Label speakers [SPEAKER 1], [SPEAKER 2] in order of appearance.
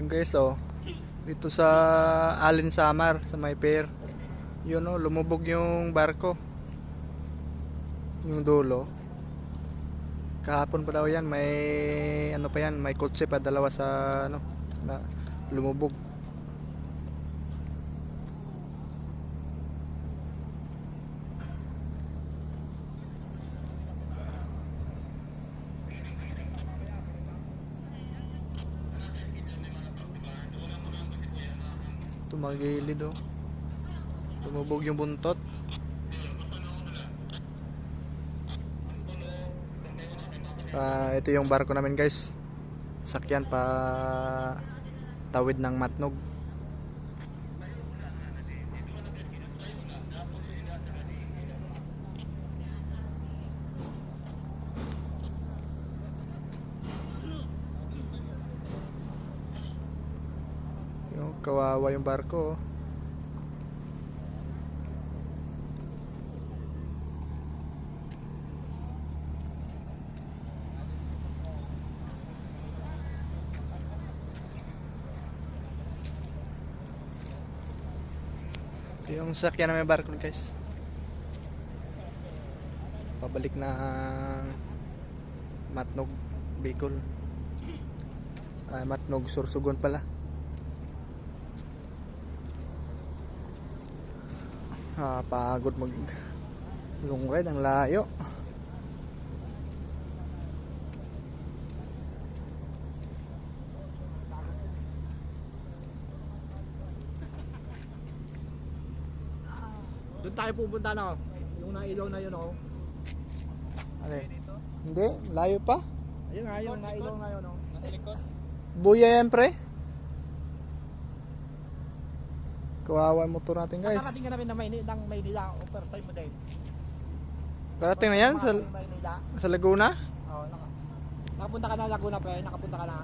[SPEAKER 1] Yung guys oh, dito sa Allen Samar, sa may pier. Yun oh, lumubog yung barko. Yung dulo. Kahapon pa daw yan, may ano pa yan, may kotse pa dalawa sa ano, na lumubog. Tumagilid oh. Lumubog yung buntot. Ah, ito yung barko namin guys. Sakyan pa tawid ng Matnog. Yung kawawa yung barko. oh. Yung sakyan na may barko guys. Pabalik na Matnog, Bicol. Ay, Matnog, Sursugon pala. Ah, pagod mag long ride ang layo.
[SPEAKER 2] Doon tayo pupunta na. Yung nailaw na yun oh.
[SPEAKER 1] Ano? Hindi, layo pa.
[SPEAKER 2] Ayun nga, yung nailaw na yun oh.
[SPEAKER 1] Buya yan pre. Kawawa yung motor natin guys.
[SPEAKER 2] Nakarating ka namin na Maynila, Maynila. O first time mo din.
[SPEAKER 1] Karating na yan sa, sa Laguna.
[SPEAKER 2] Oh, naka, nakapunta ka na Laguna pre, nakapunta ka na.